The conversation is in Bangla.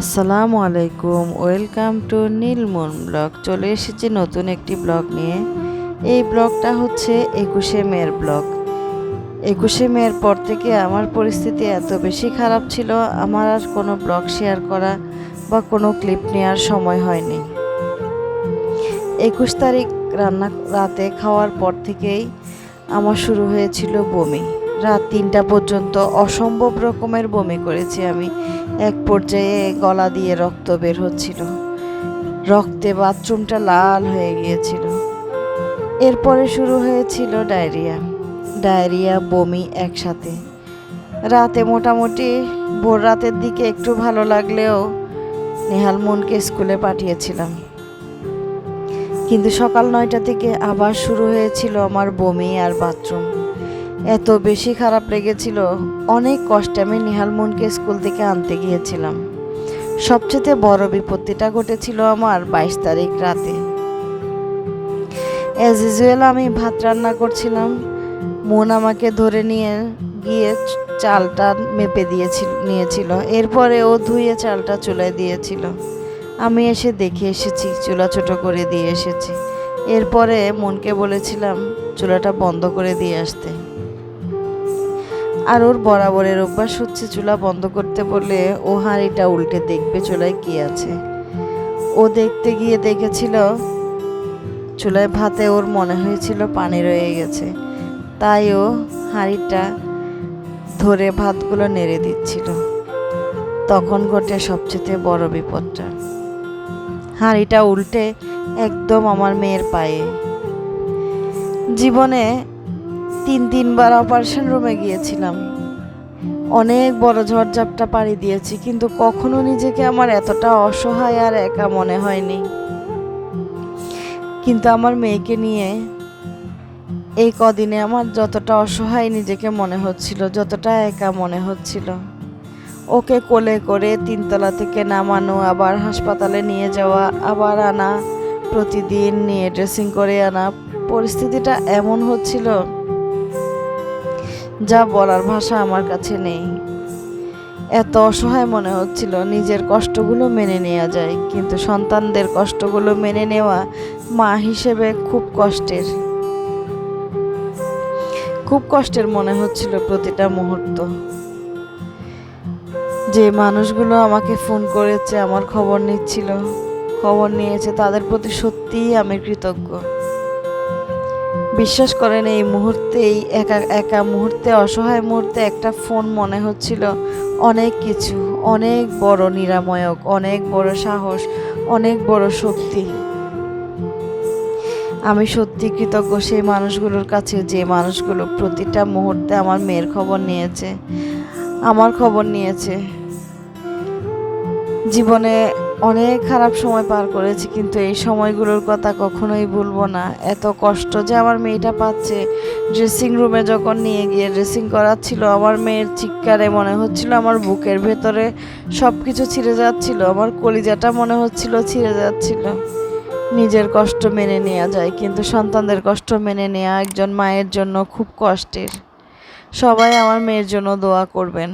আসসালামু আলাইকুম, ওয়েলকাম টু নীলমন ব্লগ। চলে এসেছি নতুন একটি ব্লগ নিয়ে। এই ব্লগটা হচ্ছে একুশে মের ব্লগ। একুশে মের পর থেকে আমার পরিস্থিতি এত বেশি খারাপ ছিল, আমার আর কোনো ব্লগ শেয়ার করা বা কোনো ক্লিপ নেওয়ার সময় হয়নি। একুশ তারিখ রান্না, রাতে খাওয়ার পর থেকেই আমার শুরু হয়েছিল বমি। রাত তিনটা পর্যন্ত অসম্ভব রকমের বমি করেছি আমি। এক পর্যায়ে গলা দিয়ে রক্ত বের হচ্ছিল। রক্তে বাথরুমটা লাল হয়ে গিয়েছিল। এরপরে শুরু হয়েছিল ডায়রিয়া। ডায়রিয়া, বমি একসাথে। রাতে মোটামুটি ভোর রাতের দিকে একটু ভালো লাগলেও নেহাল মনকে স্কুলে পাঠিয়েছিলাম। কিন্তু সকাল নয়টা থেকে আবার শুরু হয়েছিল আমার বমি আর বাথরুম। এত বেশি খারাপ লেগেছিল, অনেক কষ্টে আমি নিহাল মনকে স্কুল থেকে আনতে গিয়েছিলাম। সবচেয়ে বড় বিপত্তিটা ঘটেছিল আমার বাইশ তারিখ রাতে। অ্যাজ ইউজুয়াল আমি ভাত রান্না করছিলাম। মন আমাকে ধরে নিয়ে গিয়ে চালটা মেপে দিয়েছিল, নিয়েছিল। এরপরে ও ধুয়ে চালটা চুলায় দিয়েছিল। আমি এসে দেখে এসেছি, চুলা ছোট করে দিয়ে এসেছি। এরপরে মনকে বলেছিলাম, চুলাটা বন্ধ করে দিয়ে আসতে। আর ওর বরাবরের অভ্যাস হচ্ছে চুলা বন্ধ করতে বলে ও হাঁড়িটা উল্টে দেখবে চুলায় কি আছে। ও দেখতে গিয়ে দেখেছিল, চুলায় ভাতে ওর মনে হয়েছিল পানি রয়ে গেছে। তাই ও হাঁড়িটা ধরে ভাতগুলো নেড়ে দিচ্ছিল। তখন ঘটে সবচেয়ে বড় বিপদটা। হাঁড়িটা উল্টে একদম আমার মেয়ের পায়ে। জীবনে তিন তিনবার অপারেশন রুমে গিয়েছিলাম। অনেক বড় ঝড়ঝাপটা পাড়ি দিয়েছি, কিন্তু কখনো নিজেকে আমার এতটা অসহায় আর একা মনে হয়নি। কিন্তু আমার মেয়েকে নিয়ে এই কদিনে আমার যতটা অসহায় নিজেকে মনে হচ্ছিল, যতটা একা মনে হচ্ছিল, ওকে কোলে করে তিনতলা থেকে নামানো, আবার হাসপাতালে নিয়ে যাওয়া, আবার আনা, প্রতিদিন নিয়ে ড্রেসিং করে আনা, পরিস্থিতিটা এমন হচ্ছিল যা বলার ভাষা আমার কাছে নেই। এত অসহায় মনে হচ্ছিল নিজের কষ্টগুলো মেনে নেওয়া যায়, কিন্তু সন্তানদের কষ্টগুলো মেনে নেওয়া মা হিসেবে খুব কষ্টের। খুব কষ্টের মনে হচ্ছিল প্রতিটা মুহূর্ত। যে মানুষগুলো আমাকে ফোন করেছে, আমার খবর নিচ্ছিল। খবর নিয়েছে, তাদের প্রতি সত্যিই আমি কৃতজ্ঞ। বিশ্বাস করেন, এই মুহূর্তে এই একা একা মুহূর্তে, অসহায় মুহূর্তে একটা ফোন মনে হচ্ছিল। অনেক কিছু, অনেক বড় নিরাময়ক, অনেক বড় সাহস, অনেক বড় শক্তি। আমি সত্যি কৃতজ্ঞ সেই মানুষগুলোর কাছে, যে মানুষগুলো প্রতিটা মুহূর্তে আমার মেয়ের খবর নিয়েছে, আমার খবর নিয়েছে। জীবনে অনেক খারাপ সময় পার করেছি, কিন্তু এই সময়গুলোর কথা কখনোই ভুলবো না। এত কষ্ট যে আমার মেয়েটা পাচ্ছে। ড্রেসিং রুমে যখন নিয়ে গিয়ে ড্রেসিং করাচ্ছিল, আমার মেয়ের চিৎকারে মনে হচ্ছিল আমার বুকের ভেতরে সব কিছু ছিঁড়ে যাচ্ছিল, আমার কলিজাটা মনে হচ্ছিল ছিঁড়ে যাচ্ছিল। নিজের কষ্ট মেনে নেওয়া যায়, কিন্তু সন্তানদের কষ্ট মেনে নেওয়া একজন মায়ের জন্য খুব কষ্টের। সবাই আমার মেয়ের জন্য দোয়া করবেন।